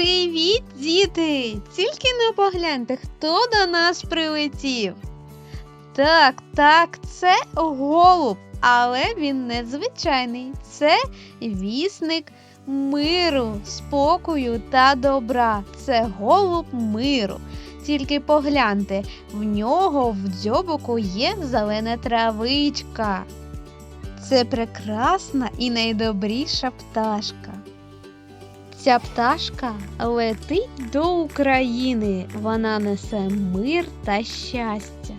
Привіт, діти! Тільки не погляньте, хто до нас прилетів. Так, так, це голуб, але він незвичайний. Це вісник миру, спокою та добра. Це голуб миру. Тільки погляньте, в нього в дзьобоку є зелена травичка. Це прекрасна і найдобріша пташка. Ця пташка летить до України. Вона несе мир та щастя.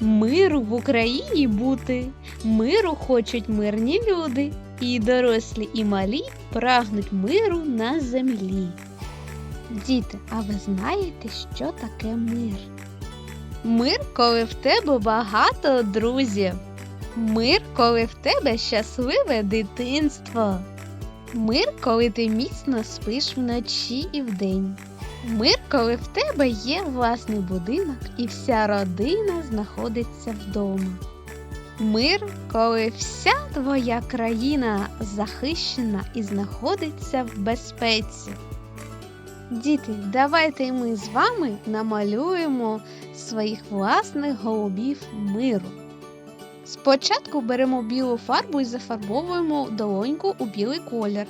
Миру в Україні бути, миру хочуть мирні люди, і дорослі, і малі прагнуть миру на землі. Діти, а ви знаєте, що таке мир? Мир, коли в тебе багато друзів. Мир, коли в тебе щасливе дитинство. Мир, коли ти міцно спиш вночі і вдень. Мир, коли в тебе є власний будинок і вся родина знаходиться вдома. Мир, коли вся твоя країна захищена і знаходиться в безпеці. Діти, давайте ми з вами намалюємо своїх власних голубів миру. Спочатку беремо білу фарбу і зафарбовуємо долоньку у білий колір.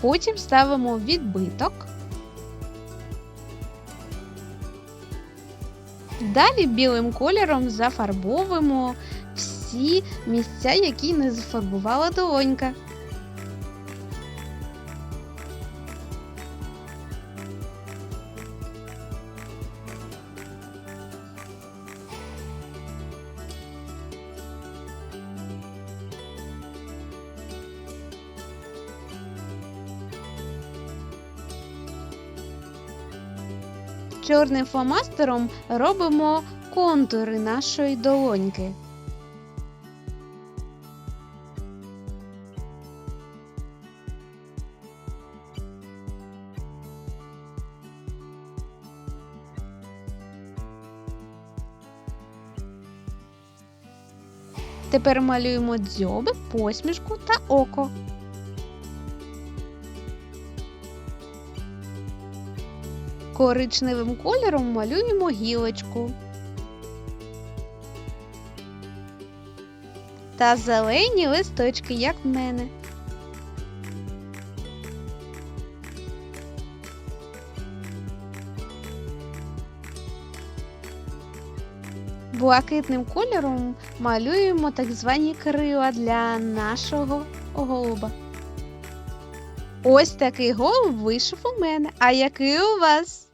Потім ставимо відбиток. Далі білим кольором зафарбовуємо всі місця, які не зафарбувала долонька. Чорним фломастером робимо контури нашої долоньки. Тепер малюємо дзьоби, посмішку та око. Коричневим кольором малюємо гілочку. Та зелені листочки, як в мене. Блакитним кольором малюємо так звані крила для нашого голуба. Ось такий голуб вийшов у мене. А який у вас?